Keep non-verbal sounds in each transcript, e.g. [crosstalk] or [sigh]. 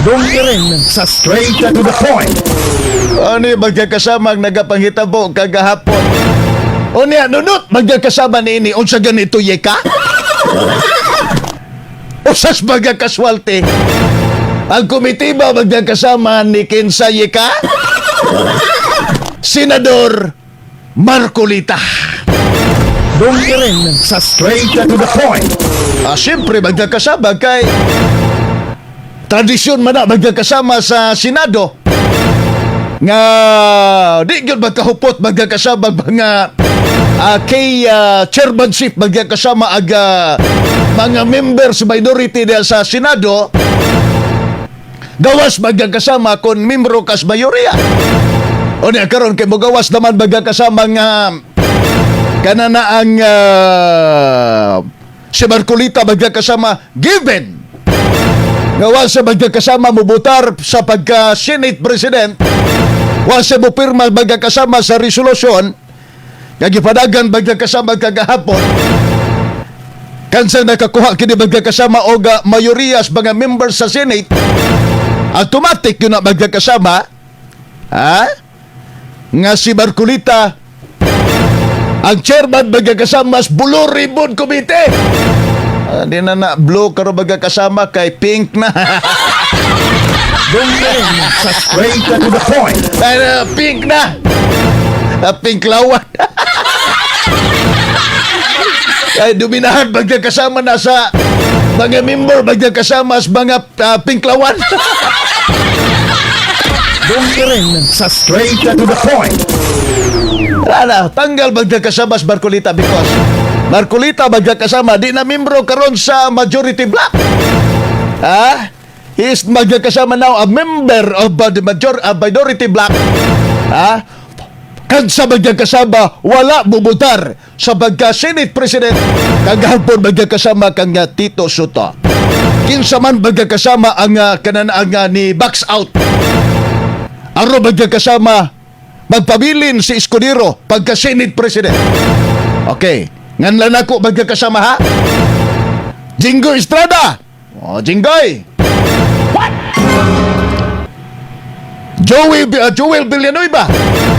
Dungkirin sa straight to the point. Ano yung magkakasama ang nagapanghitabo kagahapon? O niya, nunot, magkakasama ni ini, unsa ganito yeka? Usas magkakaswalte? Ang komitiba magkakasama ni Kinsa Yeka? Senador Marcolita. Dungkirin sa straight to the point. Ah, siyempre, magkakasama kay tradisyon man na magkakasama sa Senado. Nga di gyud magkahupot magkakasama mga ah, kay ah, chairmanship magkakasama aga mga members minority diya sa Senado. Gawas magkakasama kon membro kas mayorya. O niya karon kay mogawas naman magkakasama nga kanana ang ah, si Marcolita magkakasama given Gawa sa magkakasama mubutar sa pagka-Senate President, wa sa mupirma magkakasama sa resolusyon, nagipadagan magkakasama kagahapon, kansa nakakuha kini magkakasama o ga mayoriyas mga members sa Senate, automatic yun na magkakasama, ha? Nga si Marcolita, ang chairman magkakasama sa Blue Ribbon Committee. Di na na blue karo magkakasama kay pink na. [laughs] Sa straight to the point. Ay, na, pink na. Ah, pink lawan. [laughs] Ay, duminahan magkakasama na sa mga member magkakasama sa mga ah, pink lawan. Dungkirin sa straight to the point. Ana, tanggal magkakasama sa Marcolita because Marcolita magkakasama di na membro karon sa majority block. Ha? He is magkakasama now a member of the major uh, minority block. Ha? Kansa magkakasama wala bubutar sa pagka Senate President kagahapon magkakasama kang uh, Tito Soto. Kinsa man magkakasama ang uh, kananaan nga ni box out. Aro magkakasama magpabilin si Escudero pagka Senate President. Okay. Nganlan ako magkakasama ha? Jingo Estrada. O, Jinggoy. What? Joey, uh, Joel Villanueva.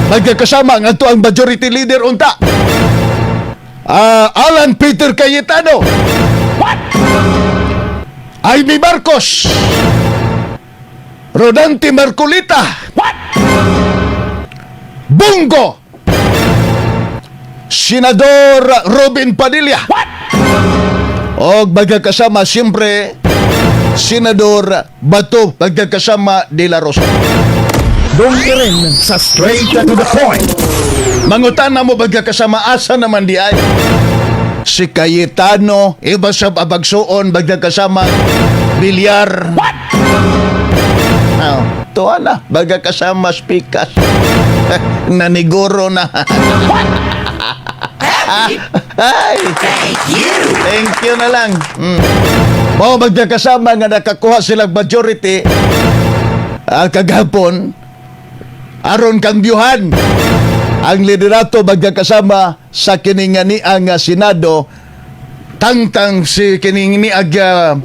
Magkakasama ang ato ang majority leader unta. Ah, Alan Peter Cayetano. What? Amy Marcos. Rodante Marcolita. What? Bungo! Senador Robin Padilla. What? O magkakasama siyempre Senador Bato magkakasama De La Rosa. Dungkirin sa straight to the point. Mangutan na mo magkakasama asa naman di ay. Si Cayetano, iba sa abagsoon magkakasama Bilyar. What? Oh, tuwa na, magkakasama Spikas. [laughs] Naniguro na. Ay, thank you. Thank you na lang. Mm. O magkakasama nga nakakuha silang majority ah, kagahapon aron kang byuhan ang liderato magkakasama sa kiningani ang ah, Senado tangtang si kiningani ag ah,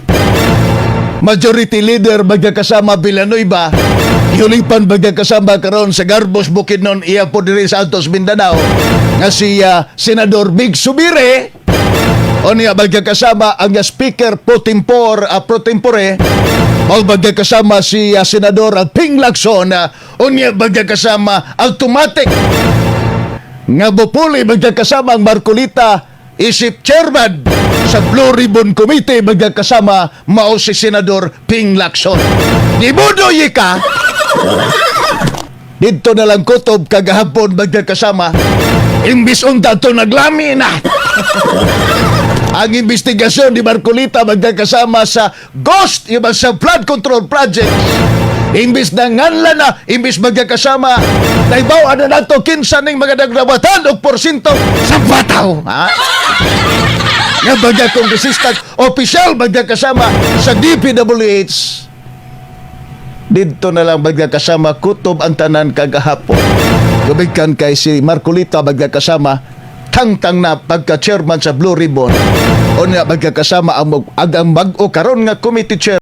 majority leader magkakasama Villanueva. Yulipan magkakasama karon sa Garbos Bukidnon iya po diri sa Altos Mindanao. Nga si ah, Senador Big Subire. O niya magkakasama ang Speaker pro tempore, uh, pro tempore. O magkakasama si uh, Senador Ping Lacson uh, o niya magkakasama automatic. Nga bupuli magkakasama ang Marcolita isip chairman sa Blue Ribbon Committee magkakasama mao si Senador Ping Lacson. Di mo doy ka? Dito na lang kutob kagahapon magkakasama. Imbis unta to naglami na. Ang investigasyon ni Marcolita magkakasama sa GHOST, yung sa Flood Control Project. Imbis na nganla na, imbis magkakasama, naibaw na nato kinsa ning mga nagdawatan o porsinto sa bataw. Ha? Nga baga kong resistant official magkakasama sa DPWH. Dito na lang magkakasama kutob ang tanan kagahapon. Gubigkan kay si Marcolita magkakasama tangtang na pagka-chairman sa Blue Ribbon o na magkakasama ang, mag- ang mag-o karon nga committee chair